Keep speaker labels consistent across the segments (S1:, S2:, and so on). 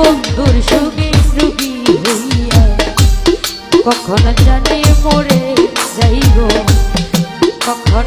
S1: বন্ধুর সুখে সুখী হইয়া। কখন জানি মরে যাইব? কখন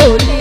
S1: holy.